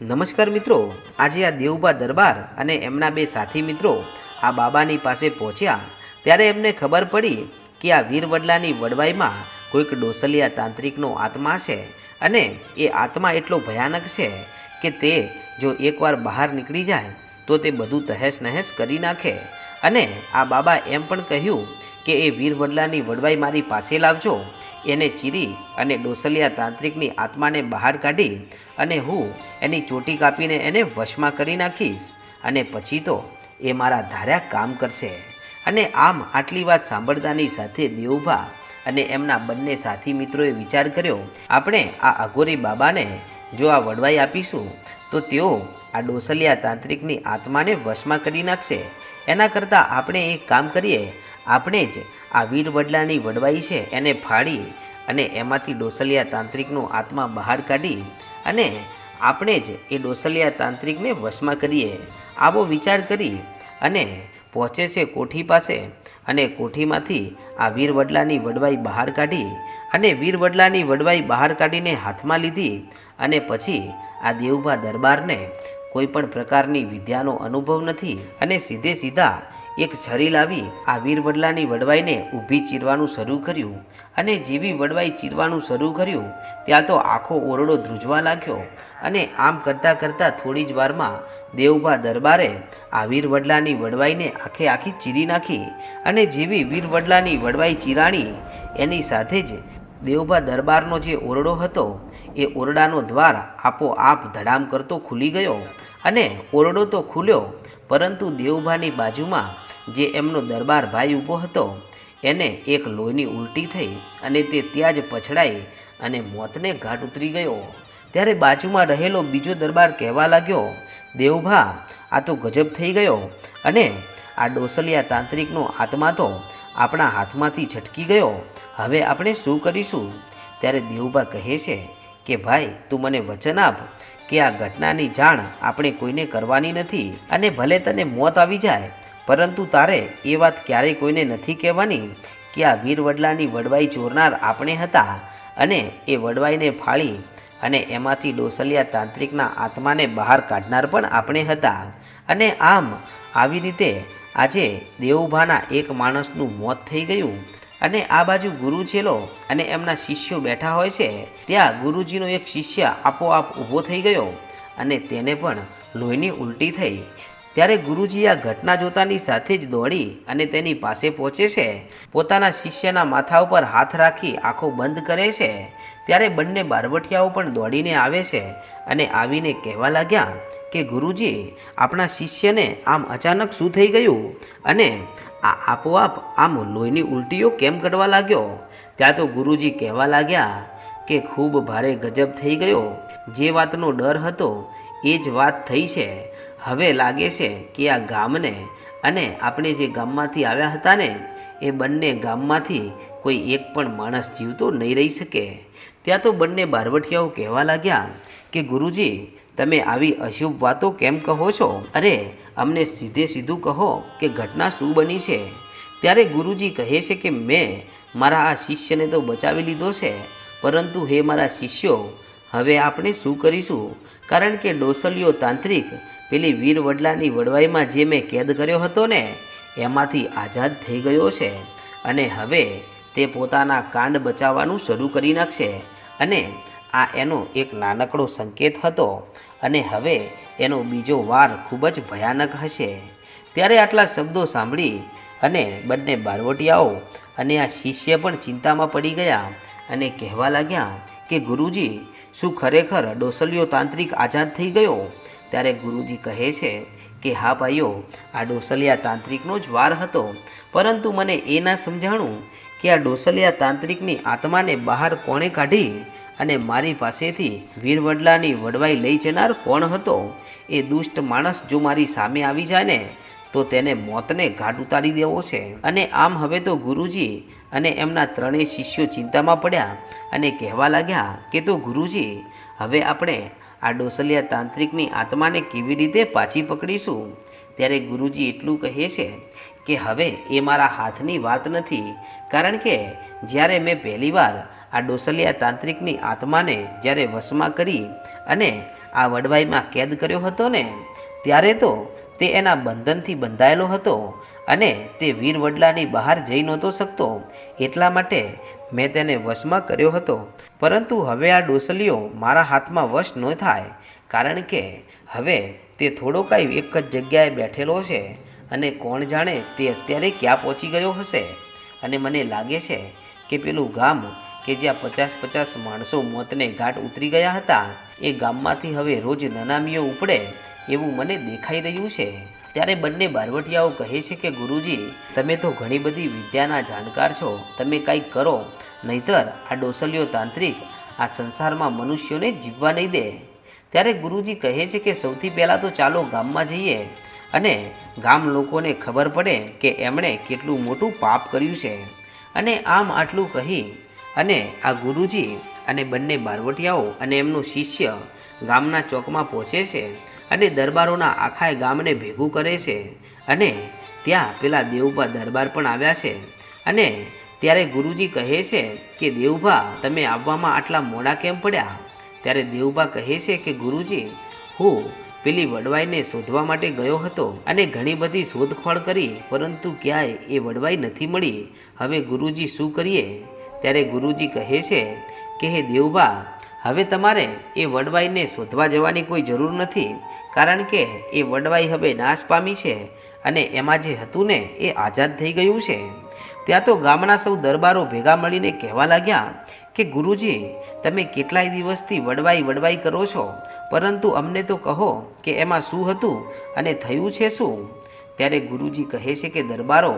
નમસ્કાર મિત્રો. આજે આ દેવબા દરબાર અને એમના બે સાથી મિત્રો આ બાબાની પાસે પહોંચ્યા. ત્યારે એમને ખબર પડી કે આ વીરવડલાની વડવાઈમાં કોઈક ડોસલિયા તાંત્રિકનો આત્મા છે અને એ આત્મા એટલો ભયાનક છે કે તે જો એકવાર બહાર નીકળી જાય તો તે બધું તહેશ નહેશ કરી નાખે. અને આ બાબા એમ પણ કહ્યું કે એ વીરવડલાની વડવાઈ મારી પાસે લાવજો. એને ચીરી અને ડોસલિયા તાંત્રિકની આત્માને બહાર કાઢી અને હું એની ચોટી કાપીને એને વશમાં કરી નાખીશ અને પછી તો એ મારા ધાર્યા કામ કરશે. અને આમ આટલી વાત સાંભળતાની સાથે દેવુભા અને એમના બંને સાથી મિત્રોએ વિચાર કર્યો, આપણે આ અઘોરી બાબાને જો આ વડવાઈ આપીશું, તો તેઓ આ ડોસલિયા તાંત્રિકની આત્માને વશમાં કરી નાખશે. એના કરતાં આપણે એક કામ કરીએ આપણે જ આ વીર વડલાની વડવાઈ છે એને ફાડી અને એમાંથી ડોસલિયા તાંત્રિકનો આત્મા બહાર કાઢી અને આપણે જ એ ડોસલિયા તાંત્રિકને વશમાં કરીએ આવો વિચાર કરી અને પહોંચે છે કોઠી પાસે અને કોઠીમાંથી આ વીર વડલાની વડવાઈ બહાર કાઢી અને વીર વડલાની વડવાઈ બહાર કાઢીને હાથમાં લીધી અને પછી આ દેવભા દરબારને કોઈ પણ પ્રકારની વિદ્યાનો અનુભવ નથી અને સીધે સીધા એક છરી લાવી આ વીરવડલાની વડવાઈને ઊભી ચીરવાનું શરૂ કર્યું. અને જેવી વડવાઈ ચીરવાનું શરૂ કર્યું, ત્યાં તો આખો ઓરડો ધ્રુજવા લાગ્યો. અને આમ કરતાં કરતાં થોડી જ વારમાં દેવભા દરબારે આ વીરવડલાની વડવાઈને આખે આખી ચીરી નાખી. અને જેવી વીરવડલાની વડવાઈ ચીરાણી, એની સાથે જ દેવભા દરબારનો જે ઓરડો હતો, એ ઓરડાનો દ્વાર આપોઆપ ધડામ કરતો ખુલી ગયો. અને ઓરડો તો ખુલ્યો પરંતુ દેવભાની બાજુમાં જે એમનો દરબાર ભાઈ ઊભો હતો, એને એક લોહીની ઉલટી થઈ અને તે ત્યાં જ પછડાઈ અને મોતને ઘાટ ઉતરી ગયો. ત્યારે બાજુમાં રહેલો બીજો દરબાર કહેવા લાગ્યો, દેવભા, આ તો ગજબ થઈ ગયો અને આ ડોસલિયા તાંત્રિકનો આત્મા તો આપણા હાથમાંથી છટકી ગયો. હવે આપણે શું કરીશું? ત્યારે દેવભા કહે છે કે, ભાઈ, તું મને વચન આપ કે આ ઘટનાની જાણ આપણે કોઈને કરવાની નથી અને ભલે તને મોત આવી જાય, પરંતુ તારે એ વાત ક્યારેય કોઈને નથી કહેવાની કે આ વીર વડલાની વડવાઈ ચોરનાર આપણે હતા અને એ વડવાઈને ફાળી અને એમાંથી ડોસલિયા તાંત્રિકના આત્માને બહાર કાઢનાર પણ આપણે હતા. અને આમ, આવી રીતે આજે દેવુભાના એક માણસનું મોત થઈ ગયું અને આ બાજુ ગુરુ છેલો અને એમના શિષ્યો બેઠા હોય છે, ત્યાં ગુરુજીનો એક શિષ્ય આપોઆપ ઊભો થઈ ગયો અને તેને પણ લોહીની ઉલટી થઈ. ત્યારે ગુરુજી આ ઘટના જોતાની સાથે જ દોડી અને તેની પાસે પહોંચે છે. પોતાના શિષ્યના માથા ઉપર હાથ રાખી આંખો બંધ કરે છે. ત્યારે બંને બારવટિયાઓ પણ દોડીને આવે છે અને આવીને કહેવા લાગ્યા કે ગુરુજી, આપણા શિષ્યને આમ અચાનક શું થઈ ગયું? અને આ આપોઆપ આમ લોહીની ઉલટીઓ કેમ કરવા લાગ્યો? ત્યાં તો ગુરુજી કહેવા લાગ્યા કે ખૂબ ભારે ગજબ થઈ ગયો. જે વાતનો ડર હતો એ જ વાત થઈ છે. હવે લાગે છે કે આ ગામને અને આપણે જે ગામમાંથી આવ્યા હતા ને, એ બંને ગામમાંથી કોઈ એક પણ માણસ જીવતો નહીં રહી શકે. ત્યાં તો બંને બારવટિયાઓ કહેવા લાગ્યા કે ગુરુજી, તમે આવી અશુભ વાતો કેમ કહો છો? અરે, અમને સીધે સીધું કહો કે ઘટના શું બની છે? ત્યારે ગુરુજી કહે છે કે મેં મારા આ શિષ્યને તો બચાવી લીધો છે, પરંતુ હે મારા શિષ્યો, હવે આપણે શું કરીશું? કારણ કે ડોસલિયો તાંત્રિક, પેલી વીર વડલાની વડવાઈમાં જે મેં કેદ કર્યો હતો ને, એમાંથી આઝાદ થઈ ગયો છે, અને હવે તે પોતાના કાંડ બચાવવાનું શરૂ કરી નાખશે, અને આ એનો એક નાનકડો સંકેત હતો અને હવે એનો બીજો વાર ખૂબ જ ભયાનક હશે. ત્યારે આટલા શબ્દો સાંભળી અને બંને બારવટિયાઓ અને આ શિષ્ય પણ ચિંતામાં પડી ગયા અને કહેવા લાગ્યા કે ગુરુજી, શું ખરેખર ડોસલિયો તાંત્રિક આઝાદ થઈ ગયો? ત્યારે ગુરુજી કહે છે કે, હા ભાઈઓ, આ ડોસલિયા તાંત્રિકનો જ વાર હતો. પરંતુ મને એ ના સમજાણું કે આ ડોસલિયા તાંત્રિકની આત્માને બહાર કોણે કાઢી અને મારી પાસેથી વીરવડલાની વડવાઈ લઈ જનાર કોણ હતો? એ દુષ્ટ માણસ જો મારી સામે આવી જાય ને, તો તેને મોતને ઘાટ ઉતારી દેવો છે. અને આમ હવે તો ગુરુજી અને એમના ત્રણેય શિષ્યો ચિંતામાં પડ્યા અને કહેવા લાગ્યા કે, તો ગુરુજી, હવે આપણે આ ડોસલિયા તાંત્રિકની આત્માને કેવી રીતે પાછી પકડીશું? ત્યારે ગુરુજી એટલું કહે છે કે હવે એ મારા હાથની વાત નથી, કારણ કે જ્યારે મેં પહેલીવાર આ ડોસલિયા તાંત્રિકની આત્માને જ્યારે વશમાં કરી અને આ વડવાઈમાં કેદ કર્યો હતો ને, ત્યારે તો તે એના બંધનથી બંધાયેલો હતો અને તે વીર વડલાની બહાર જઈ નહોતો શકતો, એટલા માટે મેં તેને વશમાં કર્યો હતો. પરંતુ હવે આ ડોસલીઓ મારા હાથમાં વશ ન થાય કારણ કે હવે તે થોડો કાંઈ એક જ જગ્યાએ બેઠેલો છે અને કોણ જાણે તે અત્યારે ક્યાં પહોંચી ગયો હશે? અને મને લાગે છે કે પેલું ગામ કે જ્યાં પચાસ પચાસ માણસો મોતને ઘાટ ઉતરી ગયા હતા, એ ગામમાંથી હવે રોજ નનામીઓ ઉપડે એવું મને દેખાઈ રહ્યું છે. ત્યારે બંને બારવટિયાઓ કહે છે કે, ગુરુજી, તમે તો ઘણી બધી વિદ્યાના જાણકાર છો. તમે કંઈક કરો, નહીતર આ ડોસલીઓ તાંત્રિક આ સંસારમાં મનુષ્યોને જીવવા નહીં દે. ત્યારે ગુરુજી કહે છે કે સૌથી પહેલાં તો ચાલો ગામમાં જઈએ અને ગામ લોકોને ખબર પડે કે એમણે કેટલું મોટું પાપ કર્યું છે. અને આમ આટલું કહી અને આ ગુરુજી અને બંને બારવટિયાઓ અને એમનું શિષ્ય ગામના ચોકમાં પહોંચે છે અને દરબારોના આખા ગામને ભેગું કરે છે. અને ત્યાં પેલા દેવભા દરબાર પણ આવ્યા છે. અને ત્યારે ગુરુજી કહે છે કે, દેવભા, તમે આવવામાં આટલા મોડા કેમ પડ્યા? ત્યારે દેવભા કહે છે કે ગુરુજી, હું પેલી વડવાઈને શોધવા માટે ગયો હતો અને ઘણી બધી શોધખોળ કરી, પરંતુ ક્યાંય એ વડવાઈ નથી મળી. હવે ગુરુજી શું કરીએ? ત્યારે ગુરુજી કહે છે કે, હે દેવભા હવે તમારે એ વડવાઈને શોધવા જવાની કોઈ જરૂર નથી, કારણ કે એ વડવાઈ હવે નાશ પામી છે અને એમાં જે હતું ને એ આઝાદ થઈ ગયું છે. ત્યાં તો ગામના સૌ દરબારો ભેગા મળીને કહેવા લાગ્યા કે ગુરુજી, તમે કેટલાય દિવસથી વડવાઈ વડવાઈ કરો છો? પરંતુ અમને તો કહો કે એમાં શું હતું અને થયું છે શું? ત્યારે ગુરુજી કહે છે કે દરબારો,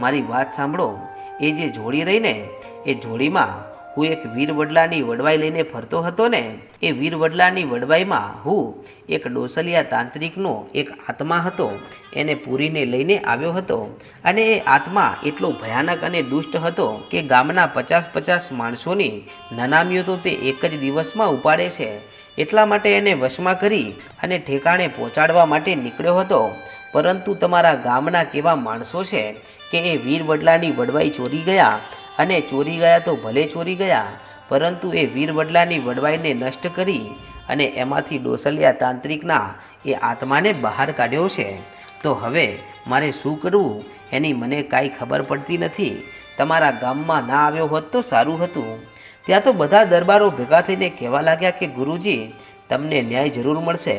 મારી વાત સાંભળો. એ જે જોડી રહીને, એ જોડીમાં હું એક વીર વડલાની વડવાઈ લઈને ફરતો હતો ને, એ વીર વડલાની વડવાઈમાં હું એક ડોસલિયા તાંત્રિકનો એક આત્મા હતો. એને પૂરીને લઈને આવ્યો હતો અને એ આત્મા એટલો ભયાનક અને દુષ્ટ હતો કે ગામના પચાસ પચાસ માણસોની નનામીઓ તો તે એક જ દિવસમાં ઉપાડે છે. એટલા માટે એને વશમાં કરી અને ઠેકાણે પહોંચાડવા માટે નીકળ્યો હતો. પરંતુ તમારા ગામના કેવા માણસો છે કે એ વીર વડલાની વડવાઈ ચોરી ગયા અને ચોરી ગયા તો ભલે ચોરી ગયા, પરંતુ એ વીર વડલાની વડવાઈને નષ્ટ કરી અને એમાંથી ડોસલિયા તાંત્રિકના એ આત્માને બહાર કાઢ્યો છે. તો હવે મારે શું કરવું? એની મને કાંઈ ખબર પડતી નથી. તમારા ગામમાં ના આવ્યો હોત તો સારું હતું. ત્યાં તો બધા દરબારો ભેગા થઈને કહેવા લાગ્યા કે ગુરુજી, તમને ન્યાય જરૂર મળશે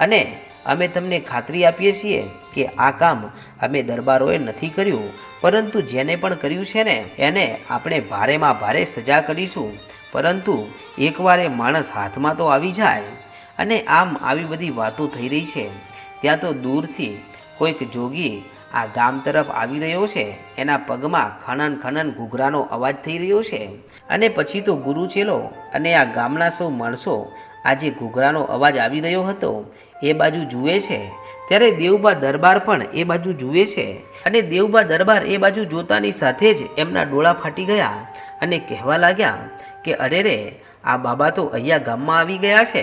અને અમે તમને ખાતરી આપીએ છીએ કે આ કામ અમે દરબારોએ નથી કર્યું, પરંતુ જેને પણ કર્યું છે ને, એને આપણે ભારેમાં ભારે સજા કરીશું. પરંતુ એકવાર એ માણસ હાથમાં તો આવી જાય અને આમ આવી બધી વાતો થઈ રહી છે. ત્યાં તો દૂરથી કોઈક જોગી આ ગામ તરફ આવી રહ્યો છે. એના પગમાં ખનન ખનન ઘૂઘરાનો અવાજ થઈ રહ્યો છે. અને પછી તો ગુરુ ચેલો અને આ ગામના સૌ માણસો આ જે ઘૂઘરાનો અવાજ આવી રહ્યો હતો. એ બાજુ જુએ છે. ત્યારે દેવબા દરબાર પણ એ બાજુ જુએ છે. અને દેવબા દરબાર એ બાજુ જોતાની સાથે જ એમના ડોળા ફાટી ગયા અને કહેવા લાગ્યા કે, અરે રે, આ બાબા તો અહીંયા ગામમાં આવી ગયા છે.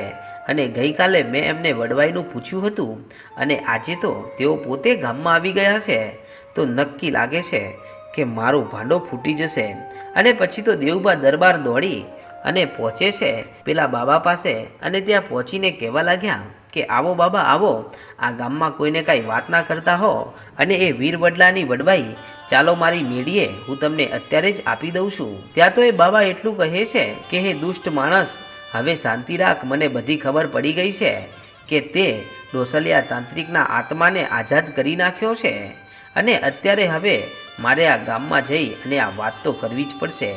અને ગઈકાલે મેં એમને વડવાઈનું પૂછ્યું હતું અને આજે તો તેઓ પોતે ગામમાં આવી ગયા છે. તો નક્કી લાગે છે કે મારો ભાંડો ફૂટી જશે. અને પછી તો દેવબા દરબાર દોડી અને પહોંચે છે. પેલા બાબા પાસે અને ત્યાં પહોંચીને કહેવા લાગ્યા કે, આવો બાબા, આવો. આ ગામમાં કોઈને કાંઈ વાત ના કરતા હો. અને એ વીર વડલાની વડવાઈ, ચાલો મારી મેળીએ, હું તમને અત્યારે જ આપી દઉં છું. ત્યાં તો એ બાબા એટલું કહે છે કે, હે દુષ્ટ માણસ, હવે શાંતિ રાખ. મને બધી ખબર પડી ગઈ છે કે તે ડોસલિયા તાંત્રિકના આત્માને આઝાદ કરી નાખ્યો છે. અને અત્યારે હવે મારે આ ગામમાં જઈ અને આ વાત તો કરવી જ પડશે.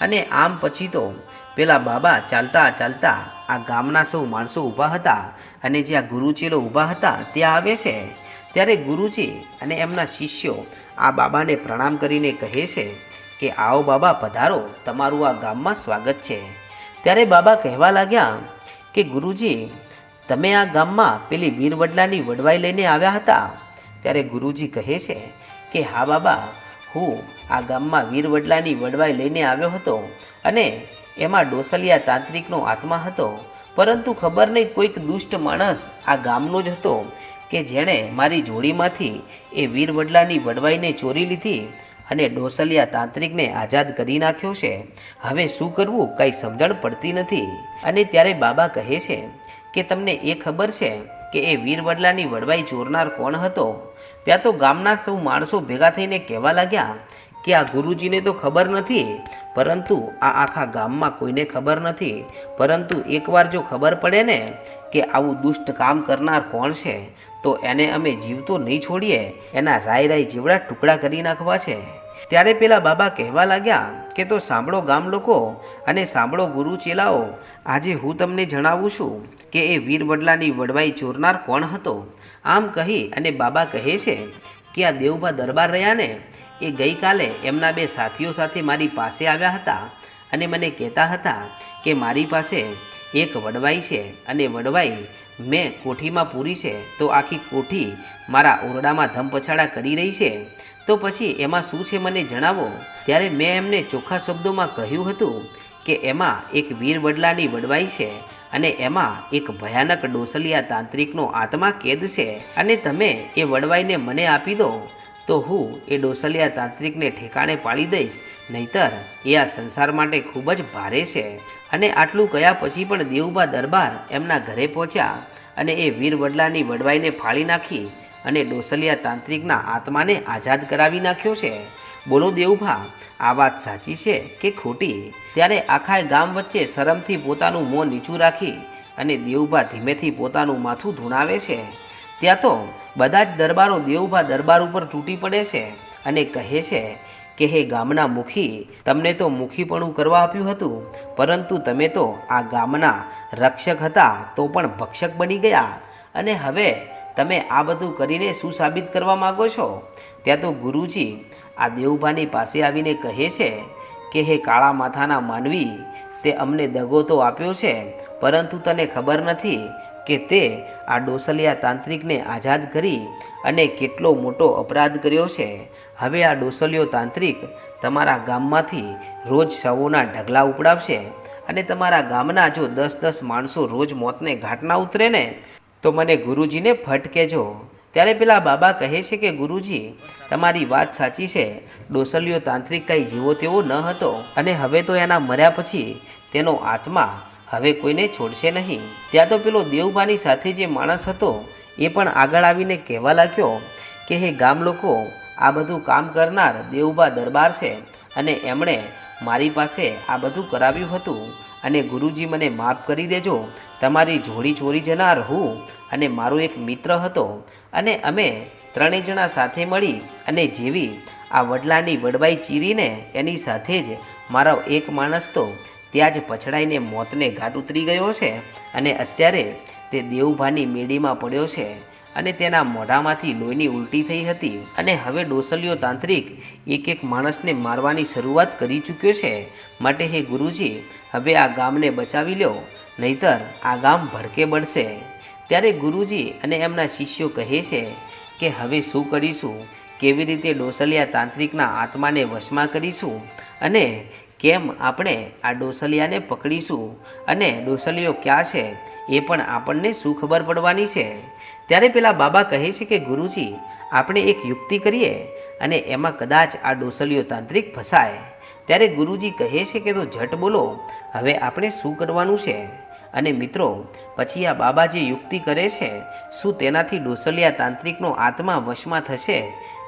અને આમ પછી તો પેલા બાબા ચાલતા ચાલતા આ ગામના સૌ માણસો ઊભા હતા અને જ્યાં ગુરુચીલો ઊભા હતા ત્યાં આવે છે. ત્યારે ગુરુજી અને એમના શિષ્યો આ બાબાને પ્રણામ કરીને કહે છે કે, આવો બાબા, પધારો. તમારું આ ગામમાં સ્વાગત છે. ત્યારે બાબા કહેવા લાગ્યા કે, ગુરુજી, તમે આ ગામમાં પેલી વીરવડલાની વડવાઈ લઈને આવ્યા હતા? ત્યારે ગુરુજી કહે છે કે, હા બાબા, હું આ ગામમાં વીરવડલાની વડવાઈ લઈને આવ્યો હતો અને એમાં ડોસલિયા તાંત્રિકનો આત્મા હતો. પરંતુ ખબર નહીં કોઈક દુષ્ટ માણસ આ ગામનો જ હતો કે જેણે મારી જોડીમાંથી એ વીરવડલાની વડવાઈને ચોરી લીધી અને ડોસલિયા તાંત્રિકને આઝાદ કરી નાખ્યો છે. હવે શું કરવું કાંઈ સમજણ પડતી નથી. અને ત્યારે બાબા કહે છે કે તમને એ ખબર છે કે એ વીરવડલાની વડવાઈ ચોરનાર કોણ હતો? ત્યાં તો ગામના સૌ માણસો ભેગા થઈને કહેવા લાગ્યા કે આ ગુરુજીને તો ખબર નથી, પરંતુ આ આખા ગામમાં કોઈને ખબર નથી. પરંતુ એકવાર જો ખબર પડે ને કે આવું દુષ્ટ કામ કરનાર કોણ છે, તો એને અમે જીવતો નહીં છોડીએ, એના રાય રાય જેવડા ટુકડા કરી નાખવા છે. ત્યારે પેલા બાબા કહેવા લાગ્યા કે તો સાંભળો ગામ લોકો અને સાંભળો ગુરુ ચેલાઓ, આજે હું તમને જણાવું છું કે એ વીરવડલાની વડવાઈ ચોરનાર કોણ હતો? આમ કહી અને બાબા કહે છે કે આ દેવભા દરબાર રહ્યા ને એ ગઈકાલે એમના બે સાથીઓ સાથે મારી પાસે આવ્યા હતા અને મને કહેતા હતા કે મારી પાસે એક વડવાઈ છે અને વડવાઈ મેં કોઠીમાં પૂરી છે, તો આખી કોઠી મારા ઓરડામાં ધમપછાડા કરી રહી છે. તો પછી એમાં શું છે મને જણાવો? ત્યારે મેં એમને ચોખ્ખા શબ્દોમાં કહ્યું હતું કે એમાં એક વીર વડલાની વડવાઈ છે અને એમાં એક ભયાનક ડોસલિયા તાંત્રિકનો આત્મા કેદ છે અને તમે એ વડવાઈને મને આપી દો. તો હું એ ડોસલિયા તાંત્રિકને ઠેકાણે પાડી દઈશ, નહીતર એ આ સંસાર માટે ખૂબ જ ભારે છે. અને આટલું કયા પછી પણ દેવુબા દરબાર એમના ઘરે પહોંચ્યા અને એ વીર વડલાની વડવાઈને ફાળી નાખી અને ડોસલિયા તાંત્રિકના આત્માને આઝાદ કરાવી નાખ્યો છે. બોલો દેવુભા, આ વાત સાચી છે કે ખોટી? ત્યારે આખા ગામ વચ્ચે શરમથી પોતાનું મોં નીચું રાખી અને દેવુભા ધીમેથી પોતાનું માથું ધૂણાવે છે. ત્યાં તો બધા જ દરબારો દેવભા દરબાર ઉપર તૂટી પડે છે અને કહે છે કે, હે ગામના મુખી, તમને તો મુખીપણું કરવા આપ્યું હતું, પરંતુ તમે તો આ ગામના રક્ષક હતા, તો પણ ભક્ષક બની ગયા. અને હવે તમે આ બધું કરીને શું સાબિત કરવા માગો છો? ત્યાં તો ગુરુજી આ દેવભાની પાસે આવીને કહે છે કે, હે કાળા માથાના માનવી, તે અમને દગો તો આપ્યો છે, પરંતુ તને ખબર નથી કે તે આ ડોસલિયા તાંત્રિકને આઝાદ કરી અને કેટલો મોટો અપરાધ કર્યો છે. હવે આ ડોસલિયો તાંત્રિક તમારા ગામમાંથી રોજ સવોના ઢગલા ઉપડાવશે અને તમારા ગામના જો દસ દસ માણસો રોજ મોતને ઘાટના ઉતરે ને, તો મને ગુરુજીને ફટકેજો ત્યારે પેલા બાબા કહે છે કે, ગુરુજી, તમારી વાત સાચી છે. ડોસલિયો તાંત્રિક કંઈ જીવો તેવો ન હતો. અને હવે તો એના મર્યા પછી તેનો આત્મા હવે કોઈને છોડશે નહીં. ત્યાં તો પેલો દેવભાની સાથે જે માણસ હતો, એ પણ આગળ આવીને કહેવા લાગ્યો કે, હે ગામ લોકો, આ બધું કામ કરનાર દેવભા દરબાર છે અને એમણે મારી પાસે આ બધું કરાવ્યું હતું અને ગુરુજી મને માફ કરી દેજો. તમારી જોડી ચોરી જનાર હું અને મારો એક મિત્ર હતો અને અમે ત્રણેય જણા સાથે મળી અને જેવી આ વડલાની વડવાઈ ચીરીને એની સાથે જ મારો એક માણસ તો ત્યાં જ પછડાઈને મોતને ઘાટ ઉતરી ગયો છે અને અત્યારે તે દેવભાની મેડીમાં પડ્યો છે અને તેના મોઢામાંથી લોહીની ઉલટી થઈ હતી અને હવે ડોસલિયો તાંત્રિક એક એક માણસને મારવાની શરૂઆત કરી ચૂક્યો છે. માટે હે ગુરુજી, હવે આ ગામને બચાવી લ્યો નહીતર આ ગામ ભડકે બળશે. ત્યારે ગુરુજી અને એમના શિષ્યો કહે છે કે હવે શું કરીશું? કેવી રીતે ડોસલિયા તાંત્રિકના આત્માને વશમાં કરીશું? અને કેમ આપણે આ ડોસલિયાને પકડીશું અને ડોસલિયો ક્યાં છે એ પણ આપણને શું ખબર પડવાની છે? ત્યારે પેલા બાબા કહે છે કે ગુરુજી, આપણે એક યુક્તિ કરીએ અને એમાં કદાચ આ ડોસલિયો તાંત્રિક ફસાય. ત્યારે ગુરુજી કહે છે કે તો ઝટ બોલો, હવે આપણે શું કરવાનું છે? અને મિત્રો, પછી આ બાબા જે યુક્તિ કરે છે, શું તેનાથી ડોસલિયા તાંત્રિકનો આત્મા વશમાં થશે?